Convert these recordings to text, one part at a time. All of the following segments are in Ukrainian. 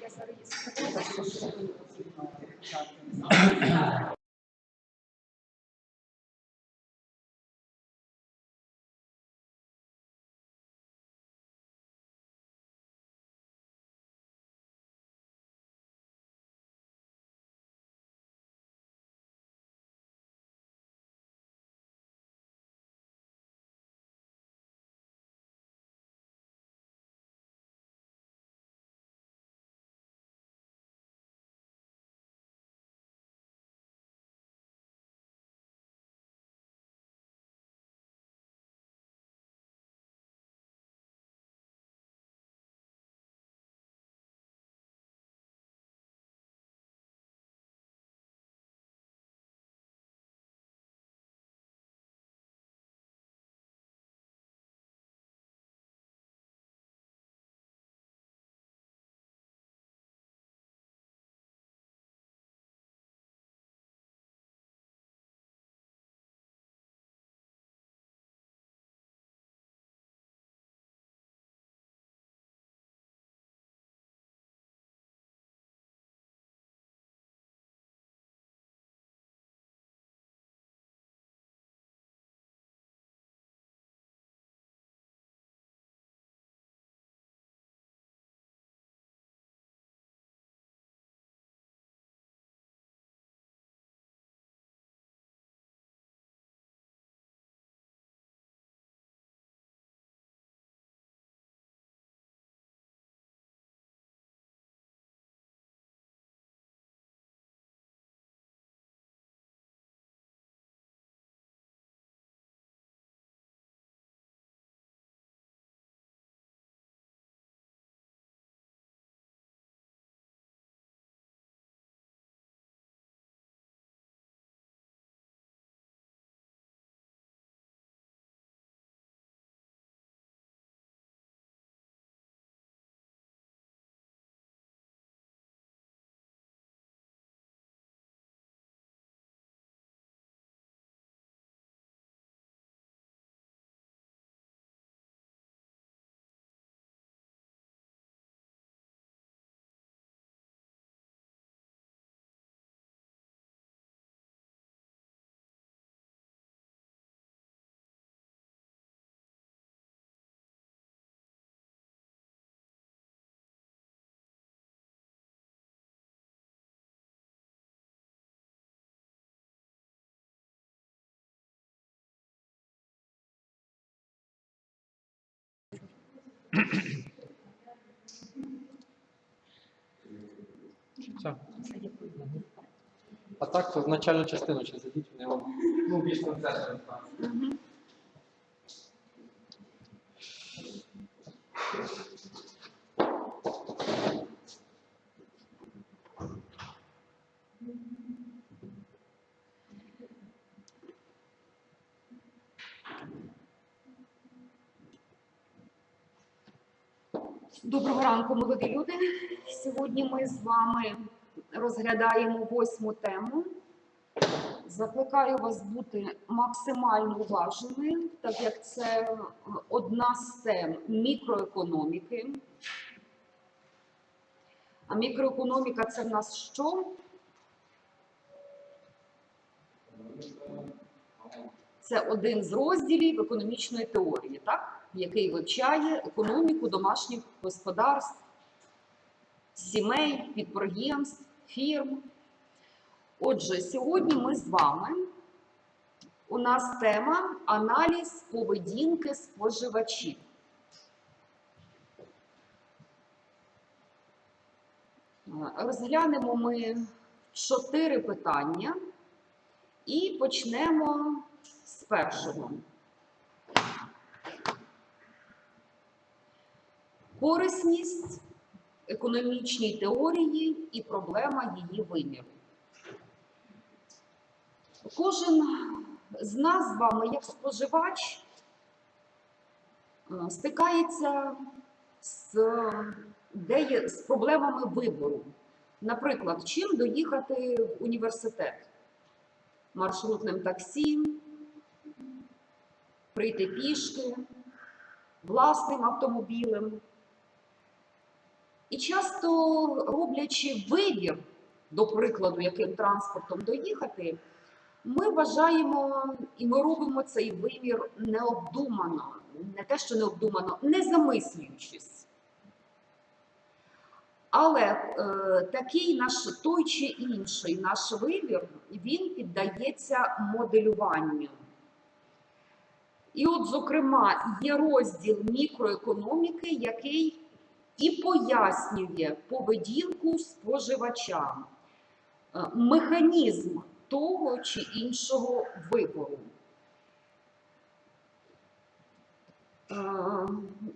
я зареєструвала, А так, то в начальну частину чи зайдіть, в нього. ну, більш концертно. Доброго ранку, молоді люди. Сьогодні ми з вами розглядаємо восьму тему. Закликаю вас бути максимально уважними, так як це одна з тем мікроекономіки. А мікроекономіка це в нас що? Це один з розділів економічної теорії, так? Який вивчає економіку домашніх господарств, сімей, підприємств, фірм. Отже, сьогодні ми з вами. У нас тема аналіз поведінки споживачів. Розглянемо ми чотири питання і почнемо з першого. Корисність економічній теорії і проблема її виміру. Кожен з нас з вами, як споживач, е, стикається з, де з проблемами вибору. Наприклад, чим доїхати в університет? Маршрутним таксі, прийти пішки, власним автомобілем. І часто роблячи вибір, до прикладу, яким транспортом доїхати, ми вважаємо і ми робимо цей вибір необдумано, не те, що необдумано, не замислюючись. Але е, такий наш той чи інший наш вибір він піддається моделюванню. І от, зокрема, є розділ мікроекономіки, який і пояснює поведінку споживача, е, механізм того чи іншого вибору. Е,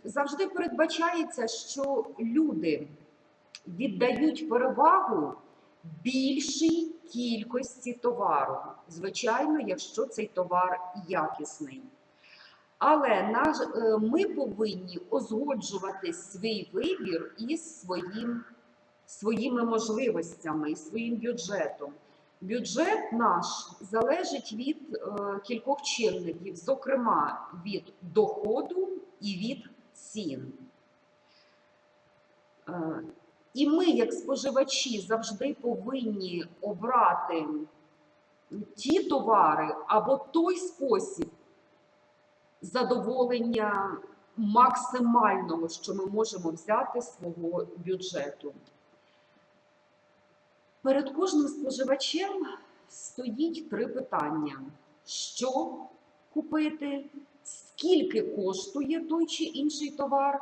Завжди передбачається, що люди віддають перевагу більшій кількості товару, звичайно, якщо цей товар якісний. Але наш, е, ми повинні узгоджувати свій вибір із своїм, своїми можливостями своїм бюджетом. Бюджет наш залежить від е, кількох чинників, зокрема від доходу і від цін. Е, і ми, як споживачі, завжди повинні обрати ті товари або той спосіб задоволення максимального, що ми можемо взяти з свого бюджету. Перед кожним споживачем стоїть три питання: що купити, скільки коштує той чи інший товар,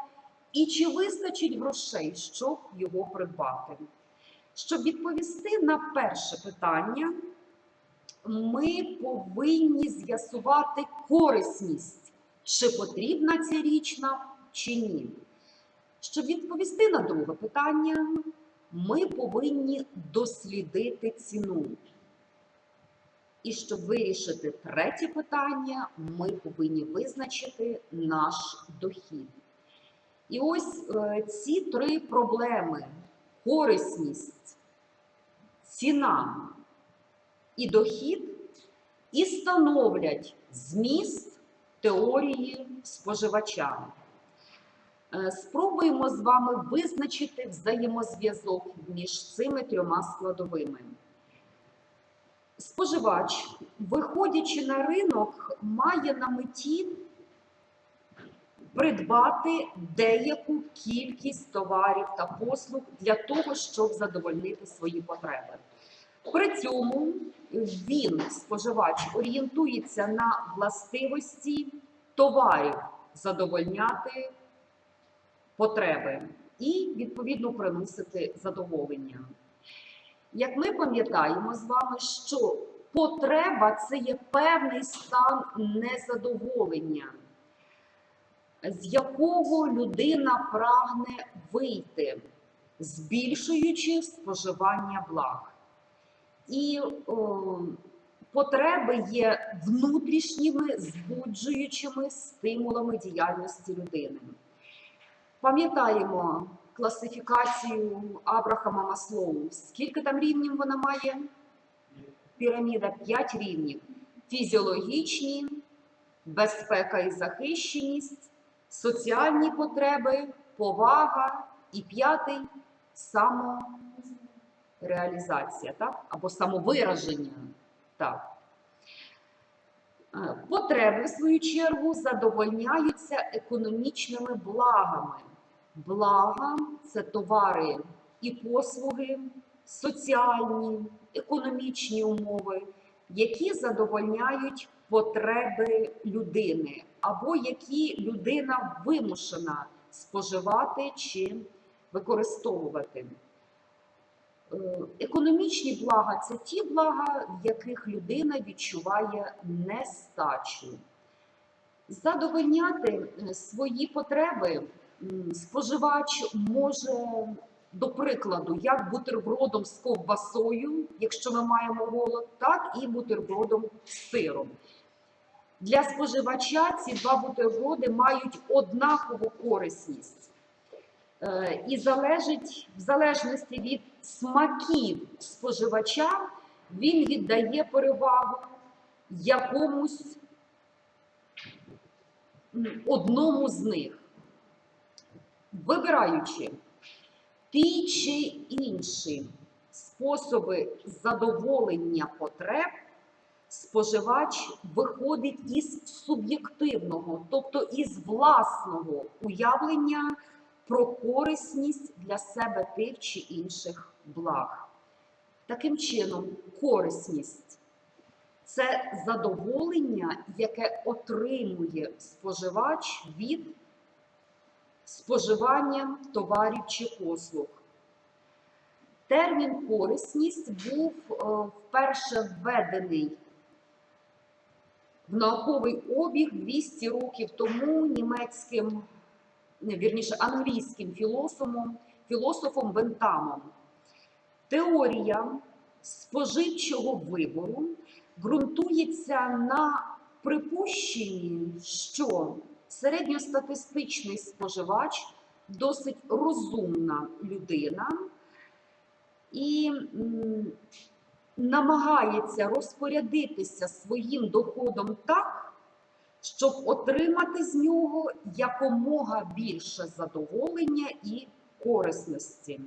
і чи вистачить грошей, щоб його придбати. Щоб відповісти на перше питання, ми повинні з'ясувати корисність, чи потрібна ця річ нам, чи ні. Щоб відповісти на друге питання, ми повинні дослідити ціну. І щоб вирішити третє питання, ми повинні визначити наш дохід. І ось е, ці три проблеми: корисність, ціна і дохід, і становлять зміст теорії споживача. Е, Спробуємо з вами визначити взаємозв'язок між цими трьома складовими. Споживач, виходячи на ринок, має на меті придбати деяку кількість товарів та послуг для того, щоб задовольнити свої потреби. При цьому він, споживач, орієнтується на властивості товарів задовольняти потреби і, відповідно, приносити задоволення. Як ми пам'ятаємо з вами, що потреба це є певний стан незадоволення, з якого людина прагне вийти, збільшуючи споживання благ. І о, потреби є внутрішніми збуджуючими стимулами діяльності людини. Пам'ятаємо класифікацію Абрахама Маслоу. Скільки там рівнів вона має? Піраміда 5 рівнів. Фізіологічні, безпека і захищеність, соціальні потреби, повага і п'ятий самореалізація, так? або самовираження. Так. Е, Потреби, в свою чергу, задовольняються економічними благами. Блага це товари і послуги, соціальні, економічні умови, які задовольняють потреби людини, або які людина вимушена споживати чи використовувати. Е, Економічні блага це ті блага, в яких людина відчуває нестачу. Задовольняти е, свої потреби споживач може, до прикладу, як бутербродом з ковбасою, якщо ми маємо голод, так і бутербродом з сиром. Для споживача ці два бутерброди мають однакову корисність. І залежить, в залежності від смаків споживача, він віддає перевагу якомусь одному з них, вибираючи ті чи інші способи задоволення потреб, споживач виходить із суб'єктивного, тобто із власного уявлення про корисність для себе тих чи інших благ. Таким чином, корисність це задоволення, яке отримує споживач від споживання товарів чи послуг. Термін корисність був е, вперше введений в науковий обіг 200 років тому німецьким, вірніше, англійським філософом, філософом Бентамом. Теорія споживчого вибору ґрунтується на припущенні, що середньостатистичний споживач досить розумна людина і намагається розпорядитися своїм доходом так, щоб отримати з нього якомога більше задоволення і корисності.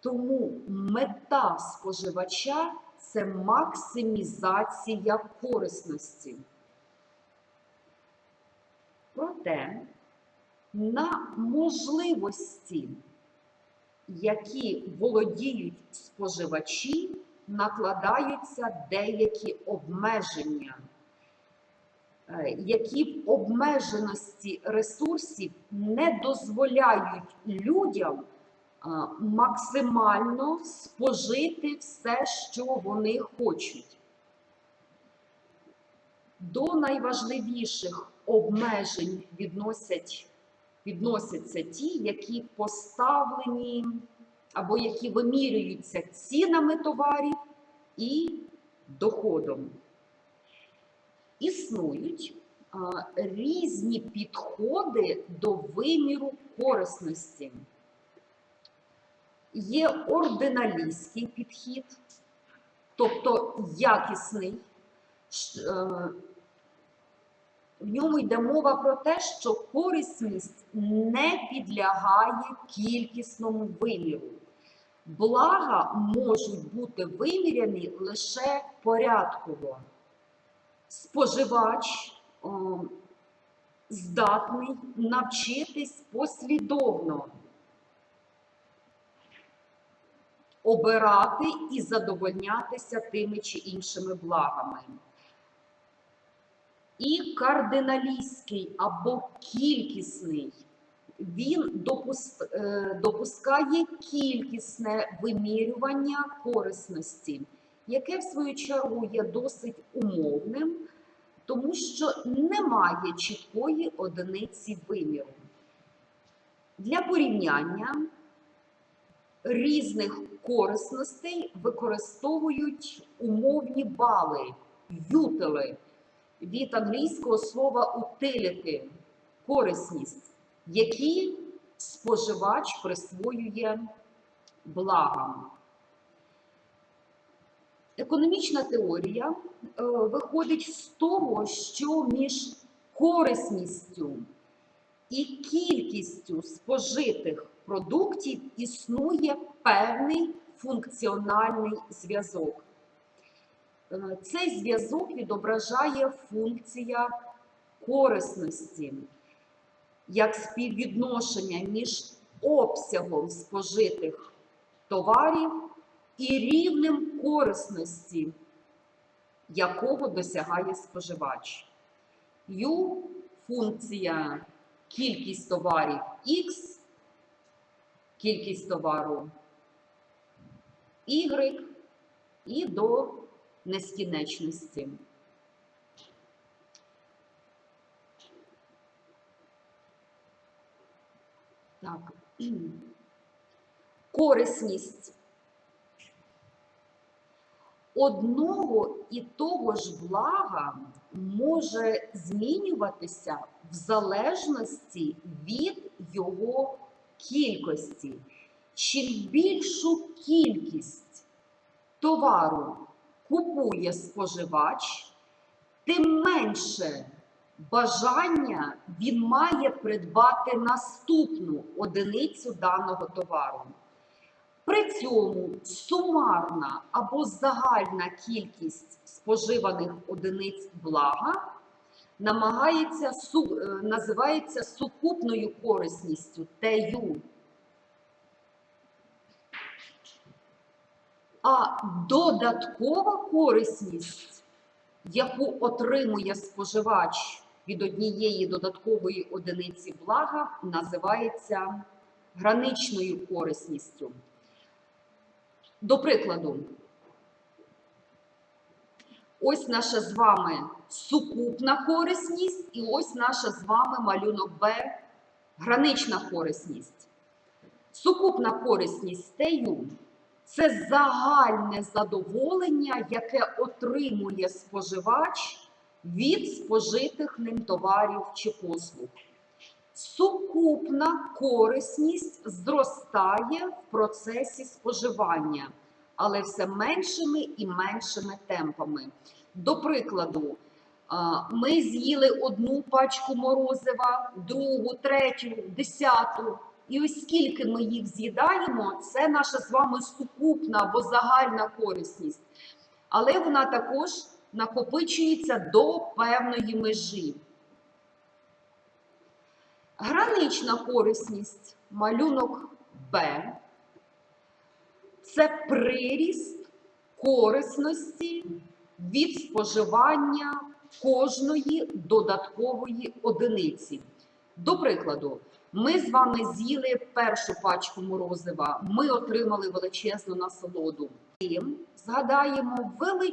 Тому мета споживача це максимізація корисності. Проте на можливості, які володіють споживачі, накладаються деякі обмеження, е, які в обмеженості ресурсів не дозволяють людям максимально спожити все, що вони хочуть. До найважливіших обмежень відносять, відносяться ті, які поставлені або які вимірюються цінами товарів і доходом. Існують різні підходи до виміру корисності. Є ординалістський підхід, тобто якісний. В ньому йде мова про те, що корисність не підлягає кількісному виміру. Блага можуть бути виміряні лише порядково. Споживач о, здатний навчитись послідовно обирати і задовольнятися тими чи іншими благами. І кардиналістський або кількісний, він е, допускає кількісне вимірювання корисності, яке в свою чергу є досить умовним, тому що немає чіткої одиниці виміру. Для порівняння різних корисностей використовують умовні бали, ютили від англійського слова utility – корисність, які споживач присвоює благам. Економічна теорія е, виходить з того, що між корисністю і кількістю спожитих продуктів існує певний функціональний зв'язок. Е, Цей зв'язок відображає функція корисності як співвідношення між обсягом спожитих товарів і рівнем корисності, якого досягає споживач. U функція кількість товарів X, кількість товару Y і до нескінченності. Так. Корисність одного і того ж блага може змінюватися в залежності від його кількості. Чим більшу кількість товару купує споживач, тим менше бажання він має придбати наступну одиницю даного товару. При цьому сумарна або загальна кількість споживаних одиниць блага намагається е, називається сукупною корисністю ТЮ. А додаткова корисність, яку отримує споживач від однієї додаткової одиниці блага, називається граничною корисністю. До прикладу, ось наша з вами сукупна корисність, і ось наша з вами малюнок Б гранична корисність. Сукупна корисність ТЮ це загальне задоволення, яке отримує споживач від спожитих ним товарів чи послуг. Сукупна корисність зростає в процесі споживання, але все меншими і меншими темпами. До прикладу, ми з'їли одну пачку морозива, другу, третю, десяту. І ось скільки ми їх з'їдаємо, це наша з вами сукупна або загальна корисність. Але вона також накопичується до певної межі. Гранична корисність, малюнок Б. Це приріст корисності від споживання кожної додаткової одиниці. До прикладу, ми з вами з'їли першу пачку морозива, ми отримали величезну насолоду. Згадаємо величезну